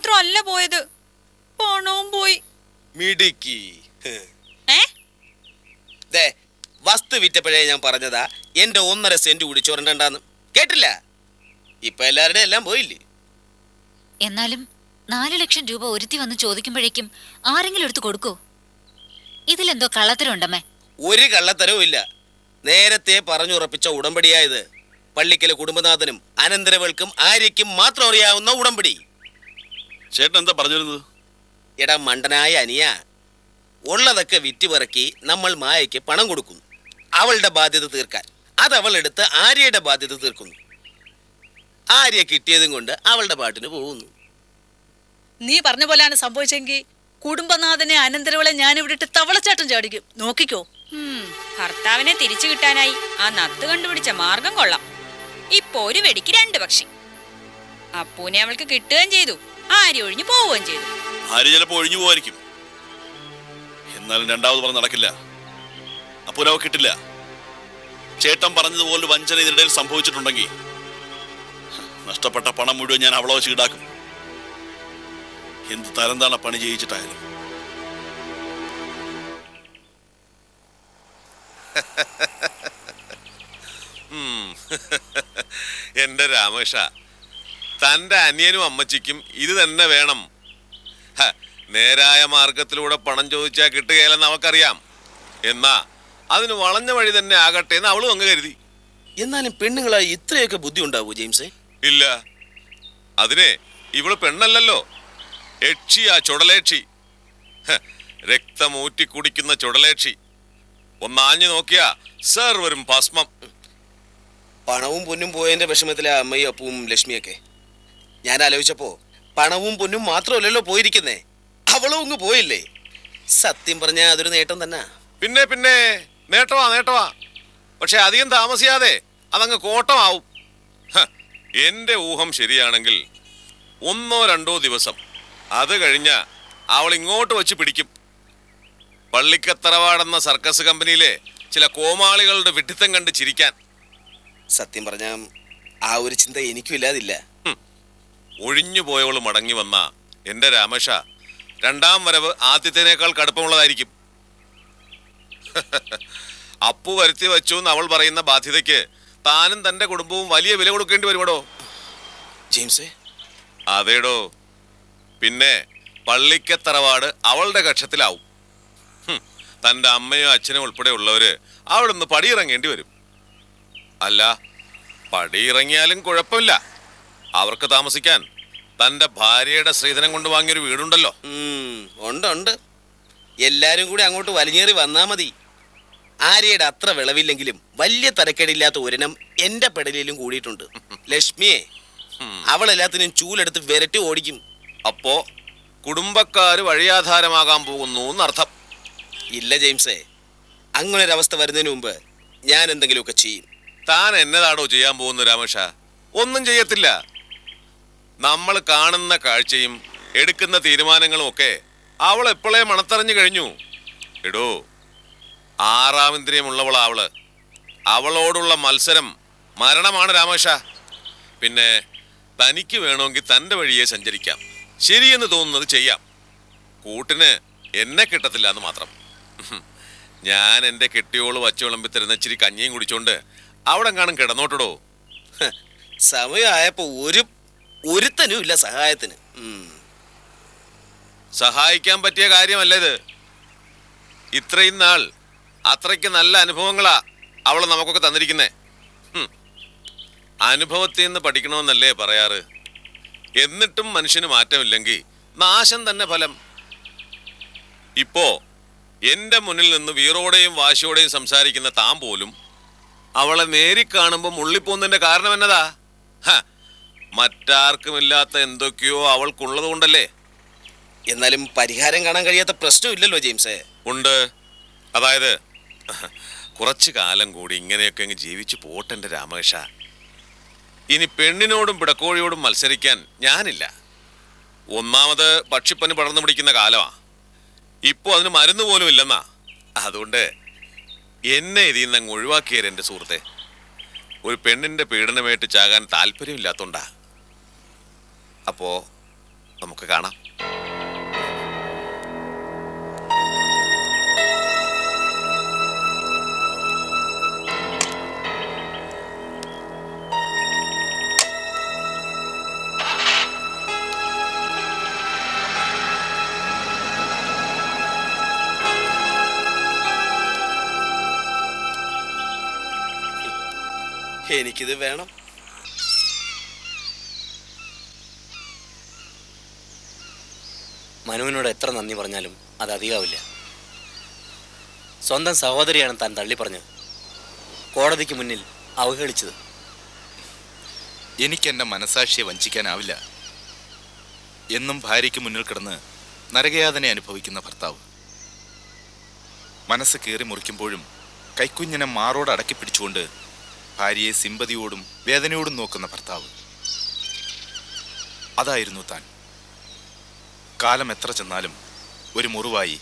മാത്രമല്ല പോയത്. പണവും പോയി. മിടുക്കി. ഏ? ദേ വസ്തു വിറ്റപ്പോഴേ ഞാൻ പറഞ്ഞതാ എന്റെ ഒന്നര സെന്റ് കൂടി ചുരണ്ടണ്ടാന്ന്. കേട്ടില്ല? ഇപ്പൊ എല്ലാവരുടെയും എല്ലാം പോയില്ലേ? എന്നാലും നാലു ലക്ഷം രൂപ ഒരുത്തി വന്ന് ചോദിക്കുമ്പോഴേക്കും ആരെങ്കിലും എടുത്ത് കൊടുക്കോ? ഇതിലെന്തോ കള്ളത്തരം ഉണ്ടമ്മേ ഒരു കള്ളത്തരവും ഇല്ല. നേരത്തെ പറഞ്ഞുറപ്പിച്ച ഉടമ്പടിയായത് പള്ളിക്കലെ കുടുംബനാഥനും അനന്തരവൾക്കും ആര്യയ്ക്കും മാത്രം അറിയാവുന്ന ഉടമ്പടി. ചേട്ടൻ എന്താ പറഞ്ഞിരുന്നത്? എടാ മണ്ടനായ അനിയ ഉള്ളതൊക്കെ വിറ്റുപിറക്കി നമ്മൾ മായയ്ക്ക് പണം കൊടുക്കുന്നു. അവളുടെ ബാധ്യത തീർക്കാൻ. അത് അവൾ എടുത്ത് ആര്യയുടെ ബാധ്യത തീർക്കുന്നു. ആര്യ കിട്ടിയതും കൊണ്ട് അവളുടെ പാട്ടിന് പോകുന്നു. നീ പറഞ്ഞ പോലെയാണ് സംഭവിച്ചെങ്കിൽ കുടുംബനാഥനെ അനന്തരവളെ ഞാൻ ഇവിടെ ഇട്ട് തവളച്ചാട്ടം ചാടിക്കും. നോക്കിക്കോ. ഭർത്താവിനെ തിരിച്ചു കിട്ടാനായി ആ നത്ത് കണ്ടുപിടിച്ച മാർഗം കൊള്ളാം. ഇപ്പൊ ഒരു വെടിക്ക് രണ്ട് പക്ഷി. അപ്പൂനെ അവൾക്ക് കിട്ടുകയും ചെയ്തു. ആര്യ ഒഴിഞ്ഞു പോവുകയും ചെയ്തു. ഭാര്യ ചിലപ്പോ ഒഴിഞ്ഞു പോവായിരിക്കും. എന്നാലും രണ്ടാമത് പറഞ്ഞ് നടക്കില്ല. അപ്പോൾ കിട്ടില്ല. ചേട്ടൻ പറഞ്ഞതുപോലെ വഞ്ചന ഇതിനിടയിൽ സംഭവിച്ചിട്ടുണ്ടെങ്കിൽ നഷ്ടപ്പെട്ട പണം മുഴുവൻ ഞാൻ അവളെ വെച്ച് ഈടാക്കും. എന്ത് തരം താണ പണി ചെയ്യിച്ചിട്ടായാലും. എന്റെ രാമേഷ തന്റെ അനിയനും അമ്മച്ചിക്കും ഇത് തന്നെ വേണം. നേരായ മാർഗത്തിലൂടെ പണം ചോദിച്ചാൽ കിട്ടുകയില്ലെന്ന് അവക്കറിയാം. എന്നാ അതിന് വളഞ്ഞ വഴി തന്നെ ആകട്ടെ എന്ന് അവളും അങ്ങ് കരുതി. എന്നാലും പെണ്ണുങ്ങളായി ഇത്രയൊക്കെ ബുദ്ധി ഉണ്ടാവൂ ജെയിംസേ? ഇല്ല. അതിനെ ഇവൾ പെണ്ണല്ലല്ലോ. ആ ചുടലേക്ഷി. രക്തമൂറ്റി കുടിക്കുന്ന ചുടലേക്ഷി. ഒന്നാഞ്ഞു നോക്കിയാ സർ വരും ഭസ്മം. പണവും പൊന്നും പോയതിന്റെ വിഷമത്തിലെ അമ്മയും അപ്പവും ലക്ഷ്മിയൊക്കെ. ഞാൻ ആലോചിച്ചപ്പോ പണവും പൊന്നും മാത്രമല്ലല്ലോ പോയിരിക്കുന്നേ. അവളും അങ്ങ് പോയില്ലേ? സത്യം പറഞ്ഞാൽ അതൊരു നേട്ടം തന്നെ. പിന്നെ പിന്നെ നേട്ടമാ നേട്ടമാ പക്ഷെ അധികം താമസിയാതെ അതങ്ങ് കോട്ടമാവും. ഹ, എന്റെ ഊഹം ശരിയാണെങ്കിൽ ഒന്നോ രണ്ടോ ദിവസം അത് കഴിഞ്ഞ അവൾ ഇങ്ങോട്ട് വച്ച് പിടിക്കും. പള്ളിക്കത്തറവാടെന്ന സർക്കസ് കമ്പനിയിലെ ചില കോമാളികളുടെ വിഡിത്തം കണ്ട് ചിരിക്കാൻ. സത്യം പറഞ്ഞാൽ ആ ഒരു ചിന്ത എനിക്കും ഇല്ലാതില്ല. ഒഴിഞ്ഞു പോയവൾ മടങ്ങി വന്ന എന്റെ രാമേഷ രണ്ടാം വരവ് ആദ്യത്തേനേക്കാൾ കടുപ്പമുള്ളതായിരിക്കും. അപ്പു വരുത്തി വച്ചു എന്ന് അവൾ പറയുന്ന ബാധ്യതയ്ക്ക് താനും തന്റെ കുടുംബവും വലിയ വില കൊടുക്കേണ്ടി വരുമടോ? ജെയിംസേ? അതേടോ. പിന്നെ പള്ളിക്കത്തറവാട് അവളുടെ കക്ഷത്തിലാവും. തന്റെ തന്റെ അമ്മയും അച്ഛനും ഉൾപ്പെടെ ഉള്ളവര് നിന്ന് പടിയിറങ്ങേണ്ടി വരും. അല്ല പടിയിറങ്ങിയാലും കുഴപ്പമില്ല. അവർക്ക് താമസിക്കാൻ തന്റെ ഭാര്യയുടെ സ്ത്രീധനം കൊണ്ട് വാങ്ങിയൊരു വീടുണ്ടല്ലോ. ഉണ്ട് ഉണ്ട്. എല്ലാരും കൂടി അങ്ങോട്ട് വലിഞ്ഞേറി വന്നാ മതി. ആര്യയുടെ അത്ര വിളവില്ലെങ്കിലും വലിയ തരക്കേടില്ലാത്ത ഒരിനം എന്റെ പെടലിലും കൂടിയിട്ടുണ്ട്. ലക്ഷ്മിയെ അവൾ എല്ലാത്തിനും ചൂലെടുത്ത് വിരട്ടി ഓടിക്കും. അപ്പോ കുടുംബക്കാര് വഴിയാധാരമാകാൻ പോകുന്നു എന്നർത്ഥം. ഇല്ല ജെയിംസേ അങ്ങനൊരവസ്ഥ വരുന്നതിന് മുമ്പ് ഞാൻ എന്തെങ്കിലുമൊക്കെ ചെയ്യും. താൻ എന്നതാണോ ചെയ്യാൻ പോകുന്നത് രാമേഷ? ഒന്നും ചെയ്യത്തില്ല. നമ്മൾ കാണുന്ന കാഴ്ചയും എടുക്കുന്ന തീരുമാനങ്ങളും ഒക്കെ അവൾ എപ്പോഴേ മണത്തറിഞ്ഞു കഴിഞ്ഞു. എടോ ആറാം ഇന്ദ്രിയമുള്ളവള അവൾ. അവളോടുള്ള മത്സരം മരണമാണ് രാമേഷ പിന്നെ തനിക്ക് വേണമെങ്കിൽ തന്റെ വഴിയെ സഞ്ചരിക്കാം. ശരിയെന്ന് തോന്നുന്നത് ചെയ്യാം. കൂട്ടിന് എന്നെ കിട്ടത്തില്ല എന്ന് മാത്രം. ഞാൻ എന്റെ കെട്ടിയോൾ വച്ചു വിളമ്പി തരുന്ന ഇച്ചിരി കഞ്ഞിയും കുടിച്ചോണ്ട് അവിടെ കാണും കിടന്നോട്ടടോ. സമയമായപ്പോൾ സമയമായപ്പോ ഒരു ഒരുത്തനും ഇല്ല സഹായത്തിന്. സഹായിക്കാൻ പറ്റിയ കാര്യമല്ല ഇത്? ഇത്രയും നാൾ അത്രയ്ക്ക് നല്ല അനുഭവങ്ങളാ അവൾ നമുക്കൊക്കെ തന്നിരിക്കുന്നേ. അനുഭവത്തിൽ നിന്ന് പഠിക്കണമെന്നല്ലേ പറയാറ്? എന്നിട്ടും മനുഷ്യന് മാറ്റമില്ലെങ്കിൽ നാശം തന്നെ ഫലം. ഇപ്പോ എന്റെ മുന്നിൽ നിന്ന് വീറോടെയും വാശിയോടെയും സംസാരിക്കുന്ന താൻ പോലും അവളെ നേരി കാണുമ്പോൾ മുള്ളിപ്പോന്നതിന്റെ കാരണം എന്നതാ? ഹ, മറ്റാർക്കുമില്ലാത്ത എന്തൊക്കെയോ അവൾക്കുള്ളത് കൊണ്ടല്ലേ? എന്നാലും പരിഹാരം കാണാൻ കഴിയാത്ത പ്രശ്നമില്ലല്ലോ ജെയിംസേ. ഉണ്ട്. അതായത് കുറച്ചു കാലം കൂടി ഇങ്ങനെയൊക്കെ അങ്ങ് ജീവിച്ചു പോട്ടെ എന്റെ രാമകൃഷ ഇനി പെണ്ണിനോടും പിടക്കോഴിയോടും മത്സരിക്കാൻ ഞാനില്ല. ഒന്നാമത് പക്ഷിപ്പനി പടർന്നു പിടിക്കുന്ന കാലമാ. ഇപ്പോൾ അതിന് മരുന്ന് പോലും ഇല്ലെന്നാ. അതുകൊണ്ട് എന്നെ ഇതിൽ നിന്ന് അങ്ങ് ഒഴിവാക്കിയത് എന്റെ സുഹൃത്തെ. ഒരു പെണ്ണിന്റെ പീഡനമായിട്ട് ചാകാൻ താല്പര്യമില്ലാത്തോണ്ടാ. അപ്പോ നമുക്ക് കാണാം. എനിക്കിത് വേണം. മനുവിനോട് എത്ര നന്ദി പറഞ്ഞാലും അത് അധികാവില്ല. സ്വന്തം സഹോദരിയാണ് താൻ തള്ളി തള്ളിപ്പറഞ്ഞത് കോടതിക്ക് മുന്നിൽ അവഹേളിച്ചത്. എനിക്ക് എന്റെ മനസാക്ഷിയെ വഞ്ചിക്കാനാവില്ല. എന്നും ഭാര്യയ്ക്ക് മുന്നിൽ കിടന്ന് നരകയാതന അനുഭവിക്കുന്ന ഭർത്താവ്. മനസ്സ് കീറി മുറിക്കുമ്പോഴും കൈക്കുഞ്ഞിനെ മാറോട് അടക്കി പിടിച്ചുകൊണ്ട് ഭാര്യയെ സിമ്പതിയോടും വേദനയോടും നോക്കുന്ന ഭർത്താവ്. അതായിരുന്നു താൻ. കാലം എത്ര ചെന്നാലും ഒരു മുറിവായി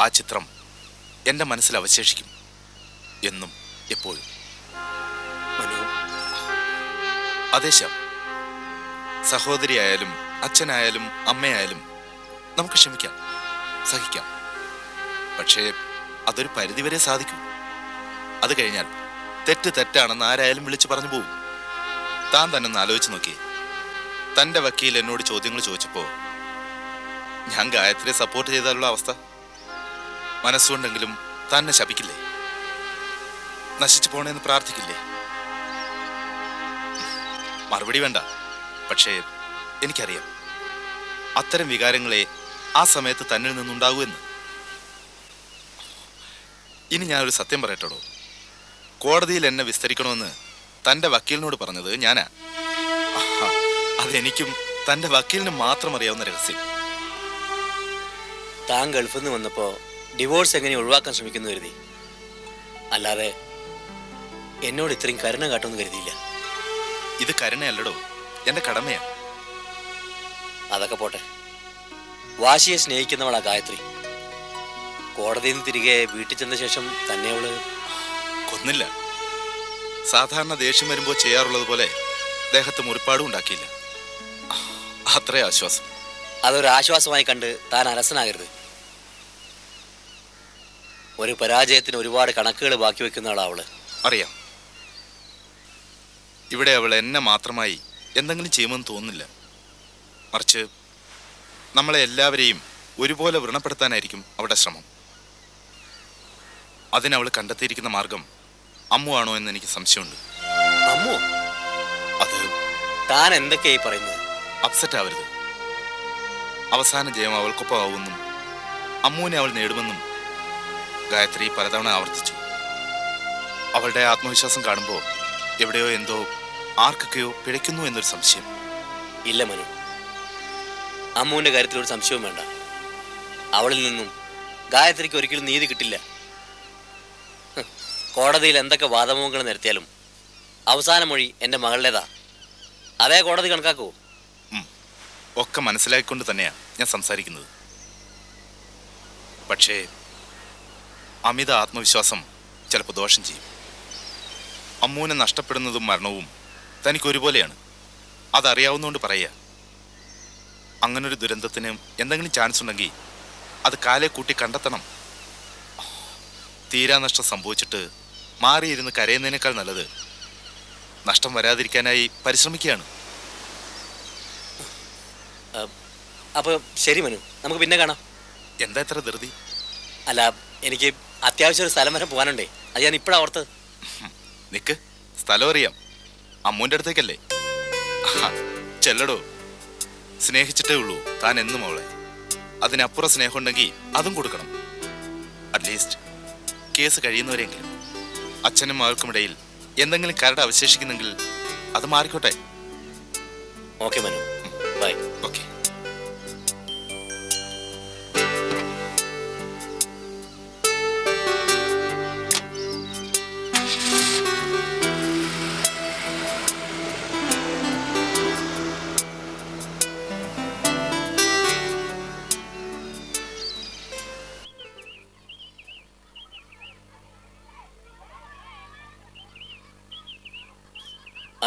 ആ ചിത്രം എന്റെ മനസ്സിൽ അവശേഷിക്കും എന്നും എപ്പോഴും. അതെ ശ്യാം. സഹോദരിയായാലും അച്ഛനായാലും അമ്മയായാലും നമുക്ക് ക്ഷമിക്കാം സഹിക്കാം. പക്ഷേ അതൊരു പരിധിവരെ സാധിക്കും. അത് കഴിഞ്ഞാൽ തെറ്റ് തെറ്റാണെന്ന് ആരായാലും വിളിച്ചു പറഞ്ഞു പോകും താൻ തന്നെ ഒന്ന് ആലോചിച്ച് നോക്കി തന്റെ വക്കീൽ എന്നോട് ചോദ്യങ്ങൾ ചോദിച്ചപ്പോ ഞാൻ ഗായത്രിയെ സപ്പോർട്ട് ചെയ്താലുള്ള അവസ്ഥ. മനസ്സുകൊണ്ടെങ്കിലും തന്നെ ശപിക്കില്ലേ? നശിച്ചു പോണേന്ന് പ്രാർത്ഥിക്കില്ലേ? മറുപടി വേണ്ട. പക്ഷേ എനിക്കറിയാം. അത്തരം വികാരങ്ങളെ ആ സമയത്ത് തന്നിൽ നിന്നുണ്ടാകുമെന്ന് ഇനി ഞാനൊരു സത്യം പറയട്ടോ കോടതിയിൽ എന്നെ വിസ്തരിക്കണമെന്ന് തന്റെ വക്കീലിനോട് പറഞ്ഞത് ഞാനാ. അതെനിക്കും തന്റെ വക്കീലിന് മാത്രം അറിയാവുന്ന രഹസ്യം. താൻ ഗൾഫിൽ നിന്ന് വന്നപ്പോൾ ഡിവോഴ്സ് എങ്ങനെ ഒഴിവാക്കാൻ ശ്രമിക്കുന്നു കരുതി. അല്ലാതെ എന്നോട് ഇത്രയും കരുണ കാട്ടുമെന്ന് കരുതിയില്ല. ഇത് കരുണയല്ലടോ. എന്റെ കടമയാ അതൊക്കെ പോട്ടെ. വാശിയെ സ്നേഹിക്കുന്നവളാ ഗായത്രി. കോടതിയിൽ നിന്ന് തിരികെ വീട്ടിൽ ചെന്ന ശേഷം തന്നെ അവൾ. കൊന്നില്ല. സാധാരണ ദേഷ്യം വരുമ്പോൾ ചെയ്യാറുള്ളത് പോലെ ദേഹത്ത് മുറിപ്പാടും ഉണ്ടാക്കിയില്ല. അത്രേ ആശ്വാസം. അതൊരു ആശ്വാസമായി കണ്ട് താൻ അലസനാകരുത്. ഒരു പരാജയത്തിന് ഒരുപാട് കണക്കുകൾ ബാക്കി വെക്കുന്ന ആളാ അവൾ. അറിയാം. ഇവിടെ അവൾ എന്നെ മാത്രമായി എന്തെങ്കിലും ചെയ്യുമെന്ന് തോന്നുന്നില്ല. മറിച്ച് നമ്മളെ എല്ലാവരെയും ഒരുപോലെ വ്രണപ്പെടുത്താനായിരിക്കും അവളുടെ ശ്രമം. അതിനവൾ കണ്ടെത്തിയിരിക്കുന്ന മാർഗം അമ്മു ആണോ എന്ന് എനിക്ക് സംശയമുണ്ട്. അമ്മു? അത് താൻ എന്തൊക്കെയായി പറയുന്നത്? അപ്സെറ്റ് ആവരുത്. അവസാന ജയം അവൾക്കൊപ്പം ആവുമെന്നും അമ്മുവിനെ അവൾ നേടുമെന്നും ഗായത്രി പലതവണ ആവർത്തിച്ചു. അവളുടെ ആത്മവിശ്വാസം കാണുമ്പോൾ എവിടെയോ എന്തോ ആർക്കൊക്കെയോ പിഴയ്ക്കുന്നു എന്നൊരു സംശയം. ഇല്ല മനു. അമ്മുവിന്റെ കാര്യത്തിൽ ഒരു സംശയവും വേണ്ട. അവളിൽ നിന്നും ഗായത്രിക്ക് ഒരിക്കലും നീതി കിട്ടില്ല. കോടതിയിൽ എന്തൊക്കെ വാദമുഖങ്ങൾ നിരത്തിയാലും അവസാന മൊഴി എന്റെ മകളുടേതാ. അതേ കോടതി കണക്കാക്കൂ. ഒക്കെ മനസ്സിലാക്കിക്കൊണ്ട് തന്നെയാണ് ഞാൻ സംസാരിക്കുന്നത്. പക്ഷേ അമിത ആത്മവിശ്വാസം ചിലപ്പോൾ ദോഷം ചെയ്യും. അമ്മൂനെ നഷ്ടപ്പെടുന്നതും മരണവും തനിക്ക് ഒരുപോലെയാണ് അതറിയാവുന്നതുകൊണ്ട് പറയുക. അങ്ങനൊരു ദുരന്തത്തിന് എന്തെങ്കിലും ചാൻസ് ഉണ്ടെങ്കിൽ അത് കാലെ കൂട്ടി കണ്ടെത്തണം. തീരാനഷ്ടം സംഭവിച്ചിട്ട് മാറിയിരുന്ന് കരയുന്നതിനേക്കാൾ നല്ലത് നഷ്ടം വരാതിരിക്കാനായി പരിശ്രമിക്കുകയാണ്. അപ്പോൾ ശരി മനു നമുക്ക് പിന്നെ കാണാം. എന്താ ഇത്ര ധൃതി? അല്ല എനിക്ക് അത്യാവശ്യം ഒരു സ്ഥലം വരെ പോകാനുണ്ടേ. അത് ഞാൻ ഇപ്പോഴാണ് ഓർത്തത്. നിക്ക് സ്ഥലം അറിയാം. അമ്മൂന്റെ അടുത്തേക്കല്ലേ? ചെല്ലടോ. സ്നേഹിച്ചിട്ടേ ഉള്ളൂ താൻ എന്നും അവളെ അതിനപ്പുറം സ്നേഹം ഉണ്ടെങ്കിൽ അതും കൊടുക്കണം. അറ്റ്ലീസ്റ്റ് കേസ് കഴിയുന്നവരെങ്കിലും അച്ഛനും മകൾക്കുമിടയിൽ എന്തെങ്കിലും കരട് അവശേഷിക്കുന്നെങ്കിൽ അത് മാറിക്കോട്ടെ. ഓക്കെ മനു. ബൈ ഓക്കെ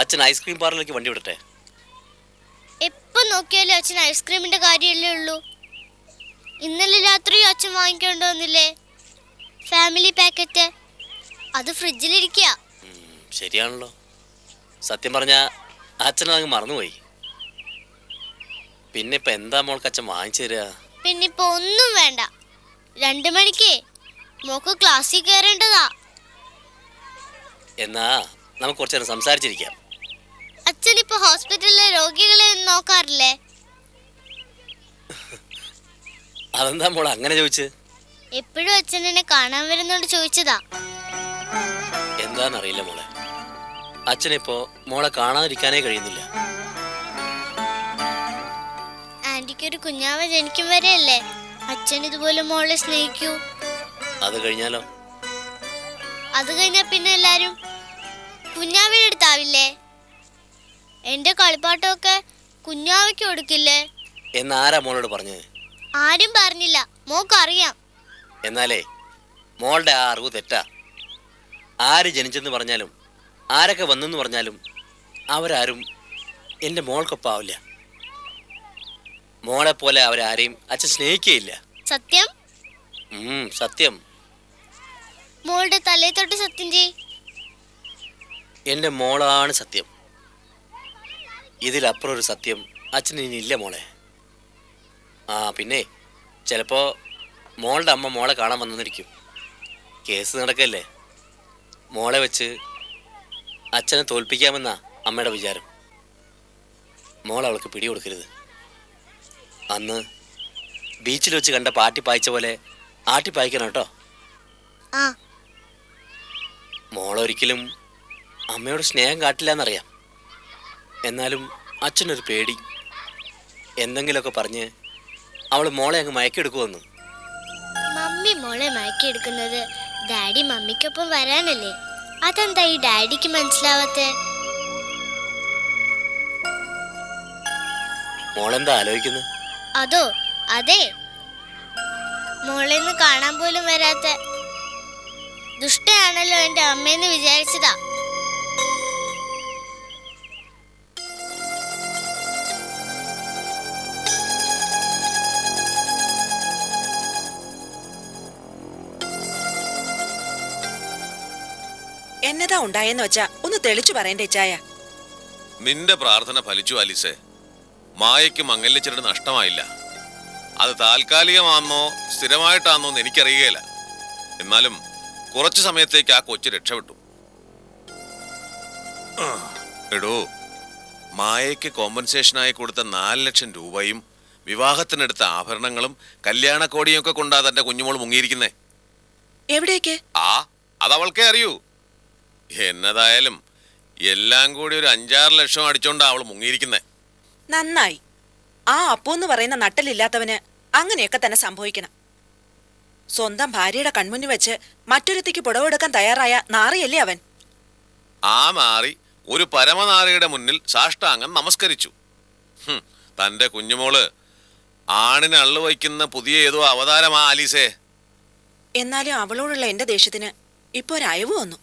അച്ഛൻ ഐസ്ക്രീം പാർലറിലേക്ക് വണ്ടി വിടട്ടെ? എപ്പ് നോക്കിയാലും അച്ഛൻ ഐസ്ക്രീമിന്റെ കാര്യമല്ലേ ഉള്ളൂ. ഇന്നലെ രാത്രി അച്ഛൻ വാങ്ങിക്കൊണ്ട് വന്നില്ലേ? ഫാമിലി പാക്കറ്റ് അത് ഫ്രിഡ്ജിലിരിക്കുക ഇരിക്കയാ ശരിയാണല്ലോ. സത്യം പറഞ്ഞ അച്ഛനതങ്ങ് മറന്നുപോയി. പിന്നെ ഇപ്പൊ എന്താ മോൾക്ക് അച്ഛൻ വാങ്ങിച്ചു തരിക പിന്നെ ഇപ്പൊ ഒന്നും വേണ്ട. രണ്ടു മണിക്ക് മോക്ക് ക്ലാസ്സിൽ കയറേണ്ടതാ എന്നാ നമുക്ക് കുറച്ചു നേരം സംസാരിച്ചിരിക്കാം. അച്ഛൻ ഇപ്പൊ ഹോസ്പിറ്റലിലെ രോഗികളെ നോക്കാറില്ലേ? അതെന്താ മോൾ അങ്ങനെ ചോദിച്ച്? എപ്പോഴും അച്ഛൻ എന്നെ കാണാൻ വരുന്നോണ്ട് ചോദിച്ചതാ. എന്താന്നറിയില്ല മോളെ. അച്ഛനിപ്പോ മോളെ കാണാതിരിക്കാനേ കഴിയുന്നില്ല. ആന്റിക്ക് ഒരു കുഞ്ഞാവ ജനിക്കും വരെയല്ലേ? അച്ഛൻ ഇതുപോലെ മോളെ സ്നേഹിക്കൂ. അത് കഴിഞ്ഞാലോ? അത് കഴിഞ്ഞാ പിന്നെ എല്ലാരും കുഞ്ഞാവിയുടെ അടുത്താവില്ലേ? എന്റെ കളിപ്പാട്ടമൊക്കെ കുഞ്ഞാവയ്ക്ക് കൊടുക്കില്ലേ? എന്നാരാ മോളോട് പറഞ്ഞത്? ആരും പറഞ്ഞില്ല. മോക്കറിയാം. എന്നാലേ മോളുടെ ആ അറിവ് തെറ്റാ. ആര് ജനിച്ചെന്ന് പറഞ്ഞാലും ആരൊക്കെ വന്നെന്ന് പറഞ്ഞാലും അവരാരും എന്റെ മോൾക്കൊപ്പാവില്ല മോളെ പോലെ അവരാരെയും അച്ഛൻ സ്നേഹിക്കുകയില്ല സത്യം? സത്യം. മോളുടെ തലേ തൊട്ട് സത്യം ചെയ് എന്റെ മോളാണ് സത്യം. ഇതിലപ്പുറം ഒരു സത്യം അച്ഛന് ഇനി ഇല്ല മോളെ. ആ പിന്നെ ചിലപ്പോൾ മോളുടെ അമ്മ മോളെ കാണാൻ വന്നിരിക്കും. കേസ് നടക്കല്ലേ? മോളെ വെച്ച് അച്ഛനെ തോൽപ്പിക്കാമെന്നാ അമ്മയുടെ വിചാരം. മോൾ അവൾക്ക് പിടി കൊടുക്കരുത്. അന്ന് ബീച്ചിൽ വെച്ച് കണ്ട പാട്ടി പായിച്ച പോലെ ആട്ടി പായിക്കണം കേട്ടോ. മോളൊരിക്കലും അമ്മയോട് സ്നേഹം കാട്ടില്ല എന്നറിയാം എന്നാലും അച്ഛനൊരു പേടി. എന്തെങ്കിലുമൊക്കെ പറഞ്ഞ് അവൾ മോളെ അങ്ങ് മയക്കെടുക്കുമെന്ന് മമ്മി മോളെ മയക്കെടുക്കുന്നത് ഡാഡി മമ്മിക്കൊപ്പം വരാനല്ലേ? അതെന്താ ഈ ഡാഡിക്ക് മനസ്സിലാവാത്തേ? മോളെന്താ ആലോചിക്കുന്നത് അതോ അതെ. മോളെന്ന് കാണാൻ പോലും വരാത്ത. ദുഷ്ടയാണല്ലോ എന്റെ അമ്മയെന്ന് വിചാരിച്ചതാ. എന്നതാ ഉണ്ടായെന്ന് വെച്ചാ ഒന്ന് തെളിച്ചു പറയണ്ടേ ചായ? നിന്റെ പ്രാർത്ഥന ഫലിച്ചു ആലിസേ മായയ്ക്ക് മംഗല്യച്ചരുടെ നഷ്ടമായില്ല. അത് താൽക്കാലികമാണെന്നോ സ്ഥിരമായിട്ടാണെന്നോ എന്ന് എനിക്കറിയുകയില്ല. എന്നാലും കുറച്ചു സമയത്തേക്ക് ആ കൊച്ചു രക്ഷപ്പെട്ടു. എടോ മായയ്ക്ക് കോമ്പൻസേഷനായി കൊടുത്ത നാല് ലക്ഷം രൂപയും വിവാഹത്തിനെടുത്ത ആഭരണങ്ങളും കല്യാണക്കോടിയും ഒക്കെ കൊണ്ടാ തന്റെ കുഞ്ഞുമോൾ മുങ്ങിയിരിക്കുന്നേ. എവിടേക്ക്? ആ അതവൾക്കേ അറിയൂ. എന്നതായാലും എല്ലാം കൂടി ഒരു അഞ്ചാറ് ലക്ഷം അടിച്ചോണ്ടാ അവൾ മുങ്ങിയിരിക്കുന്നേ. നന്നായി. ആ അപ്പോ എന്ന് പറയുന്ന നട്ടലില്ലാത്തവന് അങ്ങനെയൊക്കെ തന്നെ സംഭവിക്കണം. സ്വന്തം ഭാര്യയുടെ കൺമുന്നിൽ വെച്ച് മറ്റൊരുത്തിക്ക് പുടവെടുക്കാൻ തയ്യാറായ നാറിയല്ലേ അവൻ? ആ മാറി ഒരു പരമനാറിയുടെ മുന്നിൽ സാഷ്ടാംഗം നമസ്കരിച്ചു. തന്റെ കുഞ്ഞുമോൾ ആണിന് അള്ളു വയ്ക്കുന്ന പുതിയ ഏതോ അവതാരമാ ആലീസേ. എന്നാലും അവളോടുള്ള എന്റെ ദേഷ്യത്തിന് ഇപ്പൊ ഒരു അയവ് വന്നു.